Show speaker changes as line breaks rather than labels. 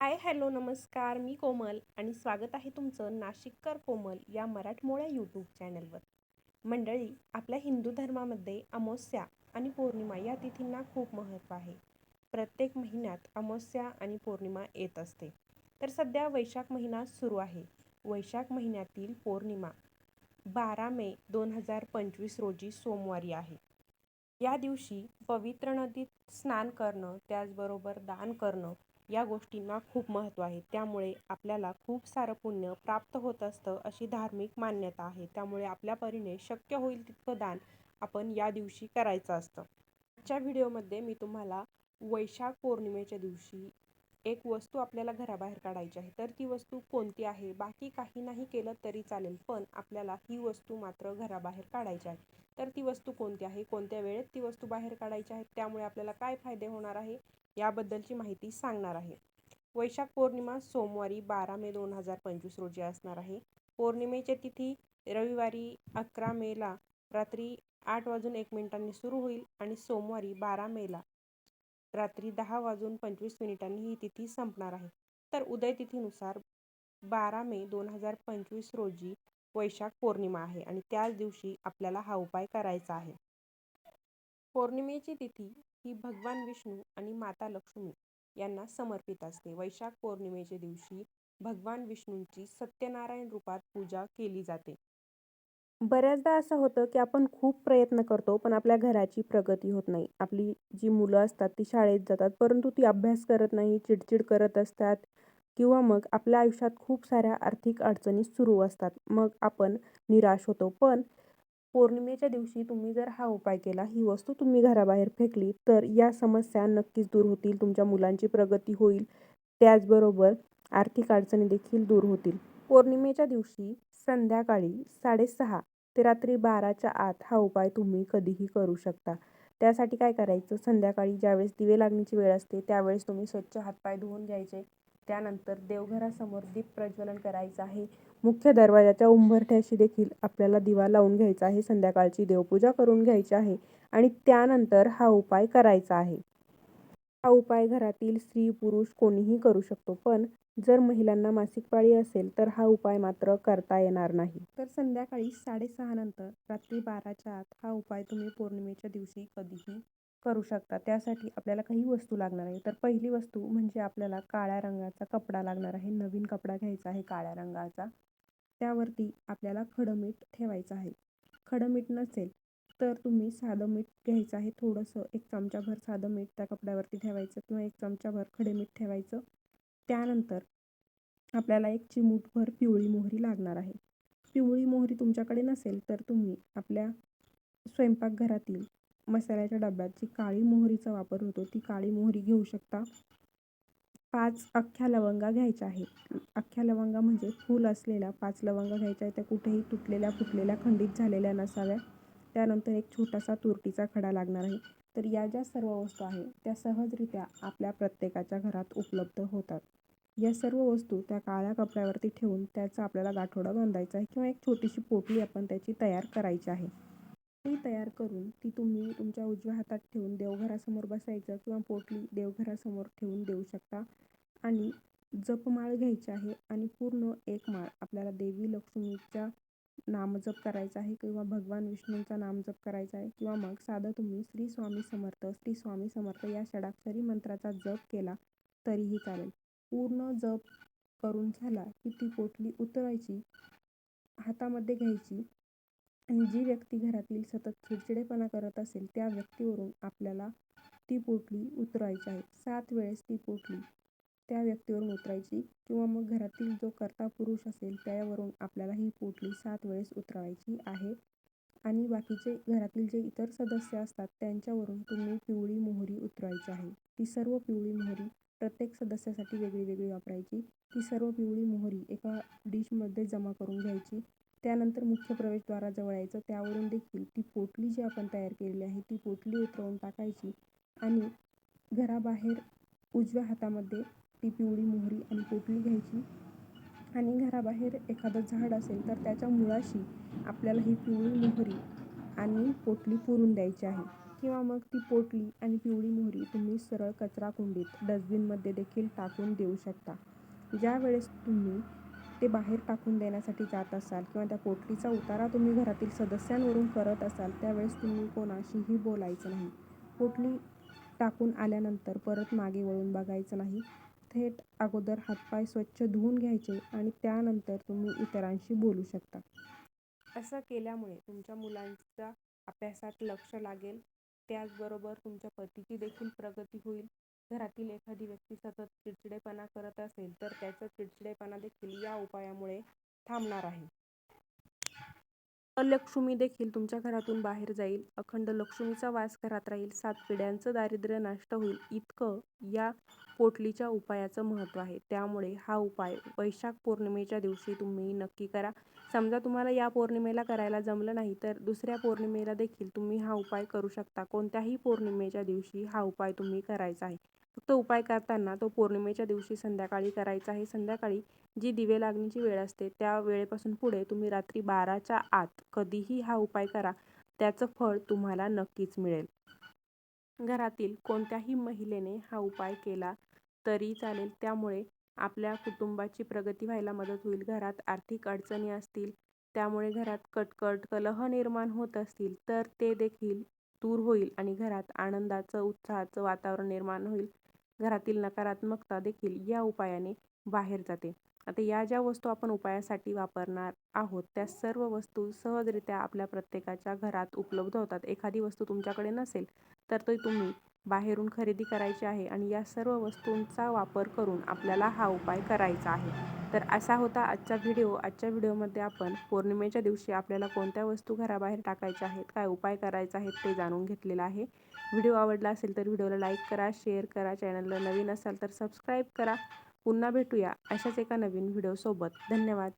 Hi hello नमस्कार. मी कोमल आणि स्वागत आहे तुमचं नाशिककर कोमल या मराठमोळ्या यूट्यूब चॅनलवर मंडळी आपल्या हिंदू धर्मामध्ये अमावस्या आणि पौर्णिमा या तिथींना खूप महत्त्व आहे. प्रत्येक महिन्यात अमावस्या आणि पौर्णिमा येत असते. तर सध्या वैशाख महिना सुरू आहे. वैशाख महिन्यातील पौर्णिमा बारा मे दोन हजार पंचवीस रोजी सोमवारी आहे. या दिवशी पवित्र नदीत स्नान करणं त्याचबरोबर दान करणं या गोष्टींना खूप महत्त्व आहे. त्यामुळे आपल्याला खूप सारं पुण्य प्राप्त होत असतं अशी धार्मिक मान्यता आहे. त्यामुळे आपल्या परीने शक्य होईल तितकं दान आपण या दिवशी करायचं असतं. आजच्या व्हिडिओमध्ये मी तुम्हाला वैशाख पौर्णिमेच्या दिवशी एक वस्तू आपल्याला घराबाहेर काढायची आहे. तर ती वस्तू कोणती आहे? बाकी काही नाही केलं तरी चालेल पण आपल्याला ही वस्तू मात्र घराबाहेर काढायची आहे. तर ती वस्तू कोणती आहे? कोणत्या वेळेत ती वस्तू बाहेर काढायची आहे? त्यामुळे आपल्याला काय फायदे होणार आहे? याबद्दलची माहिती सांगणार आहे. वैशाख पौर्णिमा सोमवारी बारा मे दोन हजार पंचवीस रोजी असणार आहे. पौर्णिमेची तिथी रविवारी अकरा मेला रात्री आठ वाजून एक मिनिटांनी सुरू होईल आणि सोमवारी बारा मेला रात्री दहा वाजून पंचवीस मिनिटांनी ही तिथी संपणार आहे. तर उदय तिथीनुसार बारा मे दोन हजार पंचवीस रोजी वैशाख पौर्णिमा आहे आणि त्याच दिवशी आपल्याला हा उपाय करायचा आहे. पौर्णिमेची तिथी ही भगवान विष्णू आणि माता लक्ष्मी यांना समर्पित असते. वैशाख पौर्णिमेच्या दिवशी भगवान विष्णूंची सत्यनारायण रूपात पूजा केली जाते. बऱ्याचदा असं होतं की आपण खूप प्रयत्न करतो पण आपल्या घराची प्रगती होत नाही. आपली जी मुलं असतात ती शाळेत जातात परंतु ती अभ्यास करत नाही चिडचिड करत असतात. किंवा मग आपल्या आयुष्यात खूप साऱ्या आर्थिक अडचणी सुरू असतात. मग आपण निराश होतो. पण पौर्णिमेच्या दिवशी तुम्ही जर हा उपाय केला ही वस्तू तुम्ही घराबाहेर फेकली तर या समस्या नक्कीच दूर होतील तुमच्या मुलांची प्रगती होईल. त्याचबरोबर आर्थिक अडचणी देखील दूर होतील. पौर्णिमेच्या दिवशी संध्याकाळी साडेसहा ते रात्री बाराच्या आत हा उपाय तुम्ही कधीही करू शकता. त्यासाठी काय करायचं? संध्याकाळी ज्यावेळेस दिवे लागण्याची वेळ असते त्यावेळेस तुम्ही स्वच्छ हातपाय धुवून घ्यायचे. त्यानंतर देवघरासमोर दीप प्रज्वलन करायचं आहे. मुख्य दरवाजाच्या उंबरठ्याशी देखील आपल्याला दिवा लावून घ्यायचा आहे. संध्याकाळची देवपूजा करून घ्यायची आहे आणि त्यानंतर हा उपाय करायचा आहे. हा उपाय घरातील स्त्री पुरुष कोणीही करू शकतो पण जर महिलांना मासिक पाळी असेल तर हा उपाय मात्र करता येणार नाही. तर संध्याकाळी साडेसहा नंतर रात्री बाराच्या आत हा उपाय तुम्ही पौर्णिमेच्या दिवशी कधीही करू शकता. त्यासाठी आपल्याला काही वस्तू लागणार आहे. तर पहिली वस्तू म्हणजे आपल्याला काळ्या रंगाचा कपडा लागणार आहे. नवीन कपडा घ्यायचा आहे काळ्या रंगाचा. त्यावरती आपल्याला खडं मीठ ठेवायचं आहे. खडं मीठ नसेल तर तुम्ही साधं मीठ घ्यायचं आहे. थोडंसं एक चमचाभर साधं मीठ त्या कपड्यावरती ठेवायचं किंवा एक चमचाभर खडे मीठ ठेवायचं. त्यानंतर आपल्याला एक चिमूटभर पिवळी मोहरी लागणार आहे. पिवळी मोहरी तुमच्याकडे नसेल तर तुम्ही आपल्या स्वयंपाकघरातील मसाल्याच्या डब्यात जी काळी मोहरीचा वापर होतो ती काळी मोहरी घेऊ शकता. पाच अख्ख्या लवंगा घ्यायच्या आहेत. अख्ख्या लवंगा म्हणजे फूल असलेल्या पाच लवंगा घ्यायच्या आहेत. त्या कुठेही तुटलेल्या फुटलेल्या खंडित झालेल्या नसाव्या. त्यानंतर एक छोटासा तुरटीचा खडा लागणार आहे. तर या ज्या सर्व वस्तू आहेत त्या सहजरित्या आपल्या प्रत्येकाच्या घरात उपलब्ध होतात. या सर्व वस्तू त्या काळ्या कपड्यावरती ठेवून त्याचा आपल्याला गाठोडा बांधायचा आहे किंवा एक छोटीशी पोटली आपण त्याची तयार करायची आहे. पोटली तयार करून ती तुम्ही तुमच्या उजव्या हातात ठेवून देवघरासमोर बसायचं किंवा पोटली देवघरासमोर ठेवून देऊ शकता. आणि जपमाळ घ्यायची आहे आणि पूर्ण एक माळ आपल्याला देवी लक्ष्मीच्या नामजप करायचा आहे किंवा भगवान विष्णूंचा नामजप करायचा आहे किंवा मग साधं तुम्ही श्री स्वामी समर्थ श्री स्वामी समर्थ या षडाक्षरी मंत्राचा जप केला तरीही चालेल. पूर्ण जप करून झाला की ती पोटली उतरायची हातामध्ये घ्यायची आणि जी व्यक्ती घरातील सतत चिडचिडेपणा करत असेल त्या व्यक्तीवरून आपल्याला ती पोटली उतरायची आहे. सात वेळेस ती पोटली त्या व्यक्तीवरून उतरायची किंवा मग घरातील जो कर्ता पुरुष असेल त्यावरून आपल्याला ही पोटली सात वेळेस उतरवायची आहे. आणि बाकीचे घरातील जे इतर सदस्य असतात त्यांच्यावरून तुम्ही पिवळी मोहरी उतरवायची आहे. ती सर्व पिवळी मोहरी प्रत्येक सदस्यासाठी वेगळी वेगळी वापरायची. ती सर्व पिवळी मोहरी एका डिशमध्ये जमा करून घ्यायची. त्यानंतर मुख्य प्रवेशद्वाराजवळ यायचं. त्यावरून देखील ती पोटली जी आपण तयार केलेली आहे ती पोटली उतरवून टाकायची आणि घराबाहेर उजव्या हातामध्ये ती पिवळी मोहरी आणि पोटली घ्यायची. आणि घराबाहेर एखादं झाड असेल तर त्याच्या मुळाशी आपल्याला ही पिवळी मोहरी आणि पोटली पुरून द्यायची आहे. किंवा मग ती पोटली आणि पिवळी मोहरी तुम्ही सरळ कचरा कुंडीत डस्टबिनमध्ये देखील टाकून देऊ शकता. ज्यावेळेस तुम्ही ते बाहेर टाकून देण्यासाठी जात असाल किंवा त्या पोटलीचा उतारा तुम्ही घरातील सदस्यांवरून करत असाल त्यावेळेस तुम्ही कोणाशीही बोलायचं नाही. पोटली टाकून आल्यानंतर परत मागे वळून बघायचं नाही. थेट अगोदर हातपाय स्वच्छ धुवून घ्यायचे आणि त्यानंतर तुम्ही इतरांशी बोलू शकता. असं केल्यामुळे तुमच्या मुलांचा अभ्यासात लक्ष लागेल. त्याचबरोबर तुमच्या पतीची देखील प्रगती होईल. घरातील एखादी व्यक्ती सतत चिडचिडेपणा करत असेल तर त्याचा चिडचिडेपणा देखील या उपायामुळे थांबणार आहे. अलक्ष्मी देखील तुमच्या घरातून बाहेर जाईल. अखंड लक्ष्मीचा वास घरात राहील. सात पिढ्यांचं दारिद्र्य नष्ट होईल. इतकं या पोटलीच्या उपायाचं महत्त्व आहे. त्यामुळे हा उपाय वैशाख पौर्णिमेच्या दिवशी तुम्ही नक्की करा. समजा तुम्हाला या पौर्णिमेला करायला जमलं नाही तर दुसऱ्या पौर्णिमेला देखील तुम्ही हा उपाय करू शकता. कोणत्याही पौर्णिमेच्या दिवशी हा उपाय तुम्ही करायचा आहे. फक्त उपाय करताना तो पौर्णिमेच्या दिवशी संध्याकाळी करायचा आहे. संध्याकाळी जी दिवे लागण्याची वेळ असते त्या वेळेपासून पुढे तुम्ही रात्री बाराच्या आत कधीही हा उपाय करा. त्याचं फळ तुम्हाला नक्कीच मिळेल. घरातील कोणत्याही महिलेने हा उपाय केला तरी चालेल. त्यामुळे आपल्या कुटुंबाची प्रगती व्हायला मदत होईल. घरात आर्थिक अडचणी असतील त्यामुळे घरात कटकट कलह निर्माण होत असतील तर ते देखील दूर होईल आणि घरात आनंदाचं उत्साहाचं वातावरण निर्माण होईल. घरातील नकारात्मकता देखील या उपायाने बाहेर जाते. आता या ज्या वस्तू आपण उपायासाठी वापरणार आहोत त्या सर्व वस्तू सहजरित्या आपल्या प्रत्येकाच्या घरात उपलब्ध होतात. एखादी वस्तू तुमच्याकडे नसेल तर ते तुम्ही बाहेरून खरेदी करायची आहे आणि या सर्व वस्तूंचा वापर करून आपल्याला हा उपाय करायचा आहे. तर असा होता आजचा व्हिडिओ. आजच्या व्हिडिओमध्ये आपण पौर्णिमेच्या दिवशी आपल्याला कोणत्या वस्तू घराबाहेर टाकायच्या आहेत काय उपाय करायचा आहेत ते जाणून घेतलेलं आहे. व्हिडिओ आवडला असेल तर व्हिडिओला लाईक करा शेअर करा चॅनलला नवीन असाल तर सबस्क्राईब करा. पुन्हा भेटूया अशाच एका नवीन व्हिडिओसोबत. धन्यवाद.